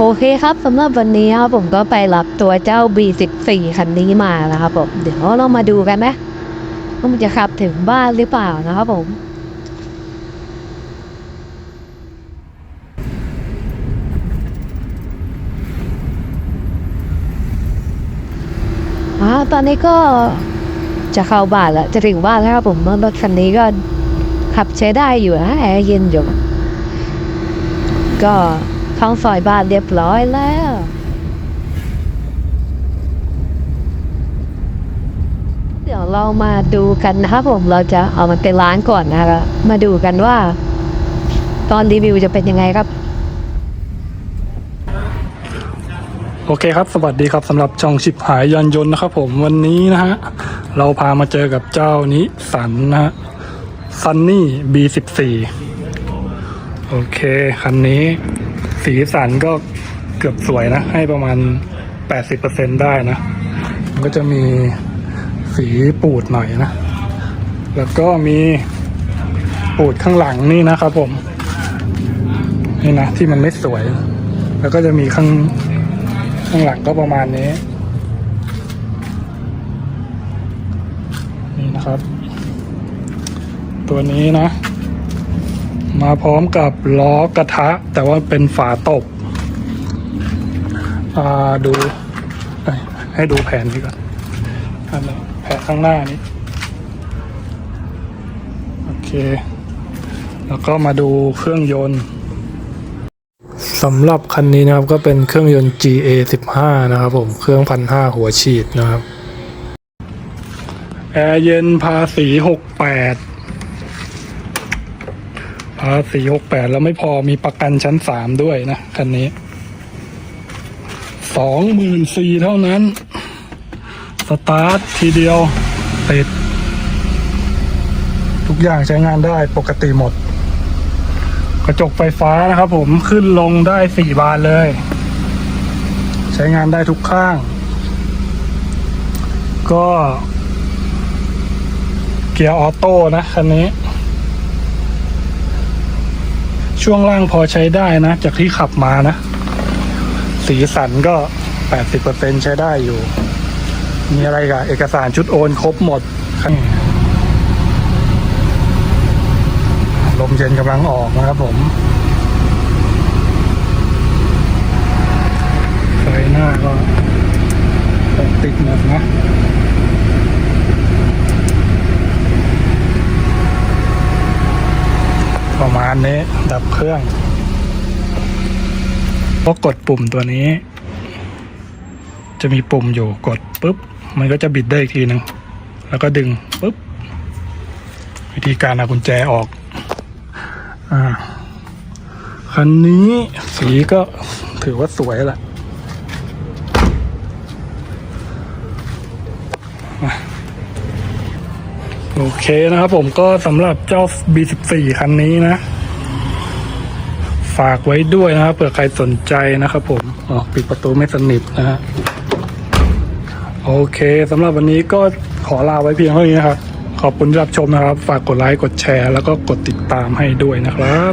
โอเคครับสำหรับวันนี้ครับผมก็ไปรับตัวเจ้า B14 คันนี้มานะครับผมเดี๋ยวเรามาดูกันนะว่ามันจะขับถึงบ้านหรือเปล่านะครับผมอ่าตอนนี้ก็จะเข้าบ้านแล้วจะถึงบ้านแล้วครับผมรถคันนี้ก็ขับใช้ได้อยู่นะแอร์เย็นอยู่ก็ ท้องซอยบ้านเรียบร้อยแล้วเดี๋ยวเรามาดูกันนะครับผมเราจะเอามันไปล้างก่อนนะครับมาดูกันว่า ตอนรีวิวจะเป็นยังไงครับ โอเคครับ สวัสดีครับสำหรับช่องชิบหายยานยนต์นะครับผมวันนี้นะฮะ เราพามาเจอกับเจ้านิสันนะฮะซันนี่ B14 โอเค คันนี้ สีสันก็เกือบสวยนะ ให้ประมาณ 80%ได้นะ มันก็จะมีสีปูดหน่อยนะ แล้วก็มีปูดข้างหลังนี่นะครับผม นี่นะ ที่มันไม่สวย แล้วก็จะมีข้างข้างหลังก็ประมาณนี้ นี่นะครับ ตัวนี้นะ มาพร้อมกับล้อกระทะ แต่ว่าเป็นฝาตบอ่าดู ให้ดูแผนนี้ก่อนแผนข้างหน้านี้ โอเค แล้วก็มาดูเครื่องยนต์สำหรับคันนี้นะครับก็เป็นเครื่องยนต์ GA 15นะครับผม เครื่องพันห้าหัวฉีดนะครับ แอร์เย็นภาษี 68าษี68แล้วไม่พอมีประกันชั้น3ด้วยนะคันนี้24,000เท่านั้น สตาร์ททีเดียวติด ทุกอย่างใช้งานได้ปกติหมด กระจกไฟฟ้านะครับผมขึ้นลงได้สี่บานเลย ใช้งานได้ทุกข้าง ก็ เกียร์ออโต้นะคันนี้ ช่วงล่างพอใช้ได้นะ จากที่ขับมานะ สีสันก็ 80%ใช้ได้อยู่ มีอะไรกับเอกสารชุดโอนครบหมดลมเย็นกำลังออกนะครับผมไฟหน้าก็ติดหมดนะ ประมาณนี้ดับเครื่องก็กดปุ่มตัวนี้ จะมีปุ่มอยู่กดปุ๊บ มันก็จะบิดได้อีกทีหนึ่งแล้วก็ดึงปุ๊บ วิธีการเอากุญแจออกอ่าคันนี้สีก็ถือว่าสวยแหละมา โอเคนะครับผมก็สำหรับเจ้า B14 คันนี้นะ ฝากไว้ด้วยนะครับเผื่อใครสนใจนะครับผมอ๋อปิดประตูไม่สนิทนะฮะโอเคสำหรับวันนี้ก็ขอลาไว้เพียงเท่านี้นะครับ ขอบคุณที่รับชมนะครับ ฝากกดไลค์กดแชร์ แล้วก็กดติดตามให้ด้วยนะครับ